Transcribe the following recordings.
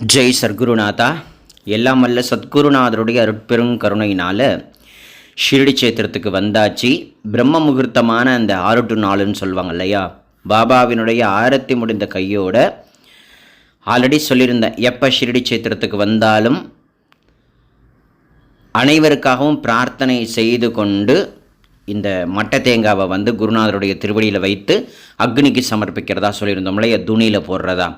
ஜெய் சர்க்குருநாதா. எல்லாம் வல்ல சத்குருநாதருடைய அருட்பெரும் கருணையினால் ஷிரடி சேத்திரத்துக்கு வந்தாச்சு. பிரம்ம முகூர்த்தமான அந்த ஆறு டு நாலுன்னு சொல்லுவாங்க இல்லையா? பாபாவினுடைய ஆரத்தி முடிந்த கையோட ஆல்ரெடி சொல்லியிருந்தேன் எப்போ ஷிரடி சேத்திரத்துக்கு வந்தாலும் அனைவருக்காகவும் பிரார்த்தனை செய்து கொண்டு இந்த மட்டை தேங்காவை வந்து குருநாதருடைய திருவடியில் வைத்து அக்னிக்கு சமர்ப்பிக்கிறதா சொல்லியிருந்தோம் இல்லையா? துணியில் போடுறதா.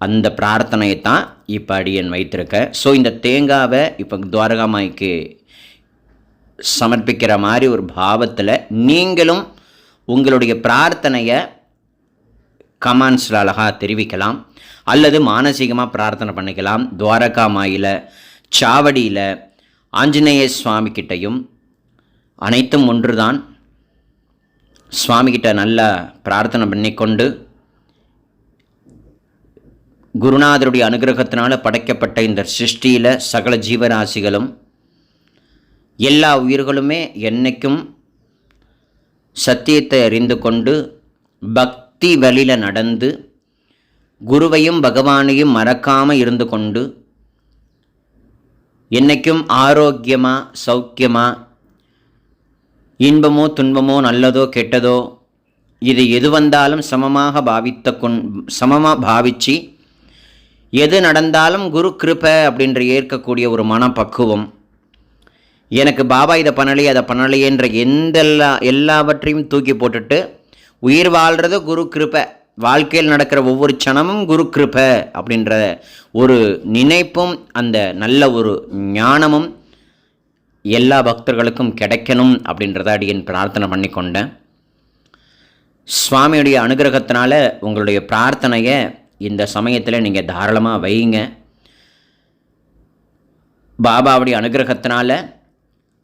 அந்த பிரார்த்தனையை தான் இப்போ அடியன் வைத்திருக்கேன் ஸோ இந்த தேங்காவை இப்போ துவாரகாமாய்க்கு சமர்ப்பிக்கிற மாதிரி ஒரு பாவத்தில் நீங்களும் உங்களுடைய பிரார்த்தனையை கமான்ஸில் அழகாக தெரிவிக்கலாம். அல்லது மானசீகமாக பிரார்த்தனை பண்ணிக்கலாம். துவாரகா மாயில் சாவடியில் ஆஞ்சநேய சுவாமிக்கிட்டையும் அனைத்தும் ஒன்றுதான். சுவாமிகிட்ட நல்லா பிரார்த்தனை பண்ணிக்கொண்டு குருநாதருடைய அனுகிரகத்தினால் படைக்கப்பட்ட இந்த சிருஷ்டியில் சகல ஜீவராசிகளும் எல்லா உயிர்களுமே என்னைக்கும் சத்தியத்தை அறிந்து கொண்டு பக்தி வழியில் நடந்து குருவையும் பகவானையும் மறக்காமல் இருந்து கொண்டு என்னைக்கும் ஆரோக்கியமாக சௌக்கியமாக இன்பமோ துன்பமோ நல்லதோ கெட்டதோ இது எது வந்தாலும் சமமாக பாவித்த கொண் சமமாக பாவிச்சு எது நடந்தாலும் குரு கிருபை அப்படின்ற ஏற்கக்கூடிய ஒரு மனப்பக்குவம். எனக்கு பாபா இதை பண்ணலையே அதை பண்ணலையேன்ற எந்த எல்லா எல்லாவற்றையும் தூக்கி போட்டுட்டு உயிர் வாழ்கிறது குரு கிருபை. வாழ்க்கையில் நடக்கிற ஒவ்வொரு க்ஷணமும் குரு கிருபை அப்படின்ற ஒரு நினைப்பும் அந்த நல்ல ஒரு ஞானமும் எல்லா பக்தர்களுக்கும் கிடைக்கணும் அப்படின்றத அடியன் பிரார்த்தனை பண்ணி கொண்டேன் சுவாமியுடைய அனுகிரகத்தினால உங்களுடைய பிரார்த்தனையை இந்த சமயத்தில் நீங்கள் தாராளமாக வைங்க பாபாவுடைய அனுகிரகத்தினால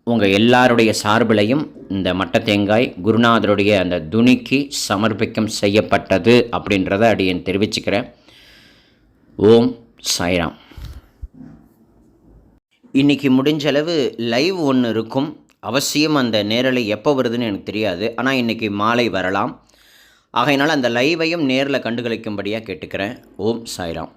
உங்கள் எல்லாருடைய சார்பிலையும் இந்த மட்ட தேங்காய் குருநாதருடைய அந்த துணிக்கு சமர்ப்பிக்கம் செய்யப்பட்டது அப்படின்றத அடியன் தெரிவிச்சுக்கிறேன். ஓம் சாய்ராம். இன்றைக்கி முடிஞ்ச அளவு லைவ் ஒன்று இருக்கும். அவசியம் அந்த நேரலை எப்போ வருதுன்னு எனக்கு தெரியாது. ஆனால் இன்றைக்கி மாலை வரலாம். ஆகையினால் அந்த லைவையும் நேரில் கண்டுகளிக்கும்படியாக கேட்டுக்கிறேன். ஓம் சாய்ராம்.